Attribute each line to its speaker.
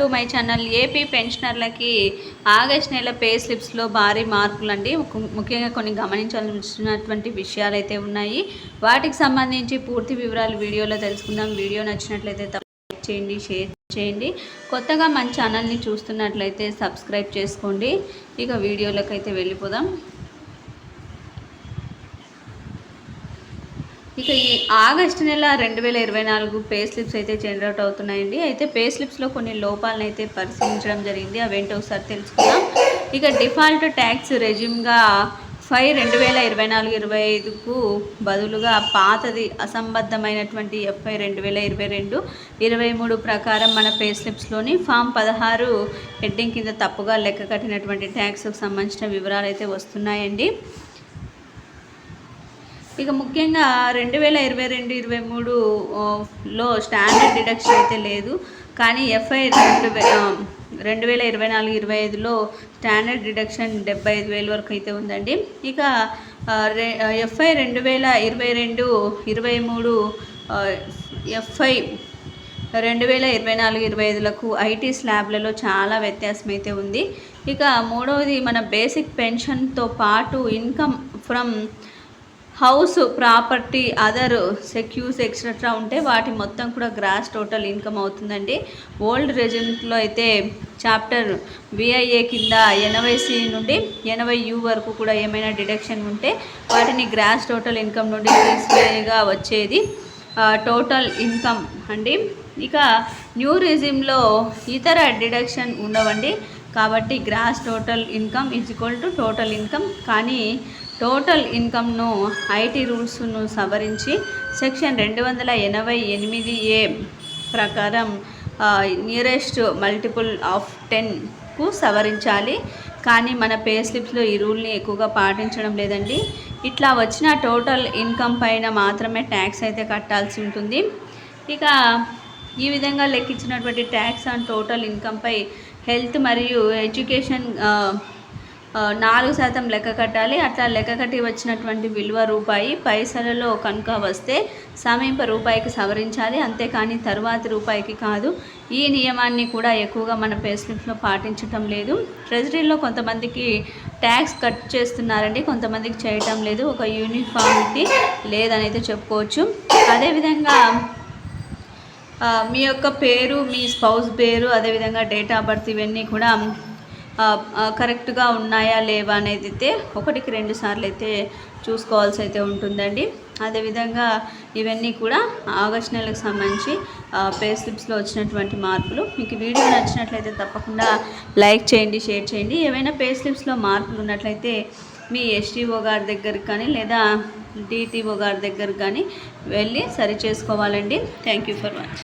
Speaker 1: To my channel AP పెన్షనర్లకి August నెల pay స్లిప్స్లో భారీ మార్పులు అండి ముఖ్యంగా కొన్ని గమనించాల్సినటువంటి విషయాలు అయితే ఉన్నాయి. వాటికి సంబంధించి పూర్తి వివరాలు వీడియోలో తెలుసుకుందాం. వీడియో నచ్చినట్లయితే లైక్ చేయండి షేర్ చేయండి. కొత్తగా మన ఛానల్ని చూస్తున్నట్లయితే సబ్స్క్రైబ్ చేసుకోండి. ఇక వీడియోలోకి అయితే వెళ్ళిపోదాం. ఇక ఈ ఆగస్టు నెల రెండు వేల ఇరవై నాలుగు పే స్లిప్స్ అయితే జనరేట్ అవుతున్నాయండి. అయితే పే స్లిప్స్లో కొన్ని లోపాలను అయితే పరిశీలించడం జరిగింది. అవేంటో ఒకసారి తెలుసుకుందాం. ఇక డిఫాల్ట్ ట్యాక్స్ రెజ్యూమ్గా ఫైవ్ రెండు వేల ఇరవై నాలుగు ఇరవై ఐదుకు బదులుగా పాతది అసంబద్ధమైనటువంటి ఎఫ్ఐ రెండు వేల ఇరవై రెండు ఇరవై మూడు ప్రకారం మన పే స్లిప్స్లోని ఫామ్ పదహారు హెడ్డింగ్ కింద తప్పుగా లెక్క కట్టినటువంటి ట్యాక్స్కి సంబంధించిన వివరాలు అయితే వస్తున్నాయండి. ఇక ముఖ్యంగా రెండు వేల ఇరవై రెండు ఇరవై మూడులో స్టాండర్డ్ డిడక్షన్ అయితే లేదు. కానీ ఎఫ్ఐ రెండు రెండు వేల ఇరవై నాలుగు ఇరవై ఐదులో స్టాండర్డ్ డిడక్షన్ డెబ్బై ఐదు వేల వరకు అయితే ఉందండి. ఇక ఎఫ్ఐ రెండు వేల ఇరవై రెండు ఇరవై మూడు ఎఫ్ఐ రెండు వేల ఇరవై నాలుగు ఇరవై ఐదులకు ఐటీ స్లాబ్లలో చాలా వ్యత్యాసం అయితే ఉంది. ఇక మూడవది మన బేసిక్ పెన్షన్తో పాటు income from house property other sources etcetera ఉంటే వాటి మొత్తం కూడా గ్రాస్ టోటల్ ఇన్కమ్ అవుతుందండి. ఓల్డ్ రెజిమెంట్లో అయితే చాప్టర్ విఐఏ కింద ఎనభై సి నుండి ఎనభై యూ వరకు కూడా ఏమైనా డిడక్షన్ ఉంటే వాటిని గ్రాస్ టోటల్ ఇన్కమ్ నుండి తీసివేయగా వచ్చేది టోటల్ ఇన్కమ్ అండి. ఇక న్యూ రెజిమ్లో ఇతర డిడక్షన్ ఉండవండి. కాబట్టి gross total income is equal to total income. కానీ టోటల్ ఇన్కమ్ను ఐటీ రూల్స్ను సవరించి సెక్షన్ రెండు వందల ఎనభై ఎనిమిది ఏ ప్రకారం నియరెస్ట్ మల్టిపుల్ ఆఫ్ టెన్కు సవరించాలి. కానీ మన పే స్లిప్స్లో ఈ రూల్ని ఎక్కువగా పాటించడం లేదండి. ఇట్లా వచ్చిన టోటల్ ఇన్కమ్ పైన మాత్రమే ట్యాక్స్ అయితే కట్టాల్సి ఉంటుంది. ఇక ఈ విధంగా లెక్కించినటువంటి ట్యాక్స్ ఆన్ టోటల్ ఇన్కమ్పై హెల్త్ మరియు ఎడ్యుకేషన్ నాలుగు శాతం లెక్క కట్టాలి. అట్లా లెక్క కట్టి వచ్చినటువంటి విలువ రూపాయి పైసలలో కనుక వస్తే సమీప రూపాయికి సవరించాలి. అంతేకాని తరువాతి రూపాయికి కాదు. ఈ నియమాన్ని కూడా ఎక్కువగా మన పేస్లిప్లో పాటించటం లేదు. ట్రెజరీలో కొంతమందికి ట్యాక్స్ కట్ చేస్తున్నారండి. కొంతమందికి చేయటం లేదు. ఒక యూనిఫామిటీ లేదని అయితే చెప్పుకోవచ్చు. అదేవిధంగా మీ యొక్క పేరు మీ స్పౌస్ పేరు అదేవిధంగా డేట్ ఆఫ్ బర్త్ ఇవన్నీ కూడా కరెక్ట్గా ఉన్నాయా లేవా అనేది అయితే ఒకటికి రెండు సార్లు అయితే చూసుకోవాల్సి అయితే ఉంటుందండి. అదేవిధంగా ఇవన్నీ కూడా ఆగస్ట్ నెలకు సంబంధించి పే స్లిప్స్లో వచ్చినటువంటి మార్పులు. మీకు వీడియో నచ్చినట్లయితే తప్పకుండా లైక్ చేయండి షేర్ చేయండి. ఏవైనా పే స్లిప్స్లో మార్పులు ఉన్నట్లయితే మీ ఎస్టీఓ గారి దగ్గరికి కానీ లేదా డిటిఓ గారి దగ్గరికి కానీ వెళ్ళి సరి చేసుకోవాలండి. Thank you for watching.